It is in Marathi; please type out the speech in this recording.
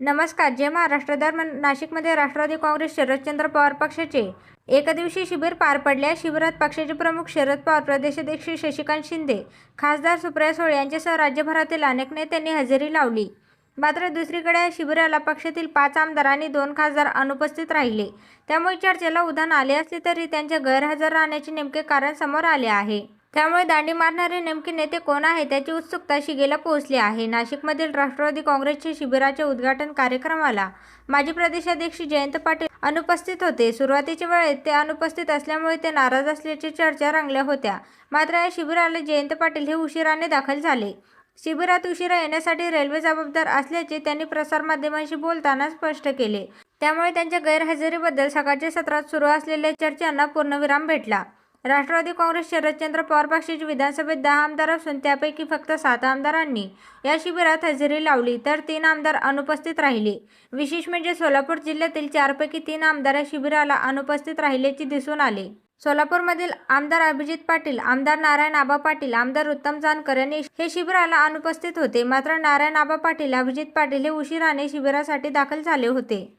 नमस्कार जय महाराष्ट्र दरम्यान नाशिकमध्ये राष्ट्रवादी काँग्रेस शरदचंद्र पवार पक्षाचे एकदिवशी शिबिर पार पडले या शिबिरात पक्षाचे प्रमुख शरद पवार प्रदेशाध्यक्ष शशिकांत शिंदे खासदार सुप्रिया सुळे यांच्यासह राज्यभरातील अनेक नेत्यांनी हजेरी लावली. मात्र दुसरीकडे या शिबिराला पक्षातील पाच आमदार आणि दोन खासदार अनुपस्थित राहिले. त्यामुळे चर्चेला उधाण आले असले तरी त्यांचे गैरहजर राहण्याचे नेमके कारण समोर आले आहे. त्यामुळे दांडी मारणारे नेमके नेते कोण आहे त्याची उत्सुकता शिगेला पोहोचली आहे. नाशिकमधील राष्ट्रवादी काँग्रेसच्या शिबिराच्या उद्घाटन कार्यक्रमाला माजी प्रदेशाध्यक्ष जयंत पाटील अनुपस्थित होते. सुरुवातीच्या वेळेत ते अनुपस्थित असल्यामुळे ते नाराज असल्याची चर्चा रंगल्या होत्या. मात्र या शिबिराला जयंत पाटील हे उशिराने दाखल झाले. शिबिरात उशिरा येण्यासाठी रेल्वे जबाबदार असल्याचे त्यांनी प्रसारमाध्यमांशी बोलताना स्पष्ट केले. त्यामुळे त्यांच्या गैरहजेरीबद्दल सकाळच्या सत्रात सुरू असलेल्या चर्चांना पूर्णविराम भेटला. राष्ट्रवादी काँग्रेस शरदचंद्र पवार पक्षाची विधानसभेत दहा आमदार असून त्यापैकी फक्त सात आमदारांनी या शिबिरात हजेरी लावली तर तीन आमदार अनुपस्थित राहिले. विशेष म्हणजे सोलापूर जिल्ह्यातील चारपैकी तीन आमदार या शिबिराला अनुपस्थित राहिल्याचे दिसून आले. सोलापूरमधील आमदार अभिजित पाटील आमदार नारायण आबा पाटील आमदार उत्तम जानकर यांनी हे शिबिराला अनुपस्थित होते. मात्र नारायण आबा पाटील अभिजित पाटील हे उशिराने शिबिरासाठी दाखल झाले होते.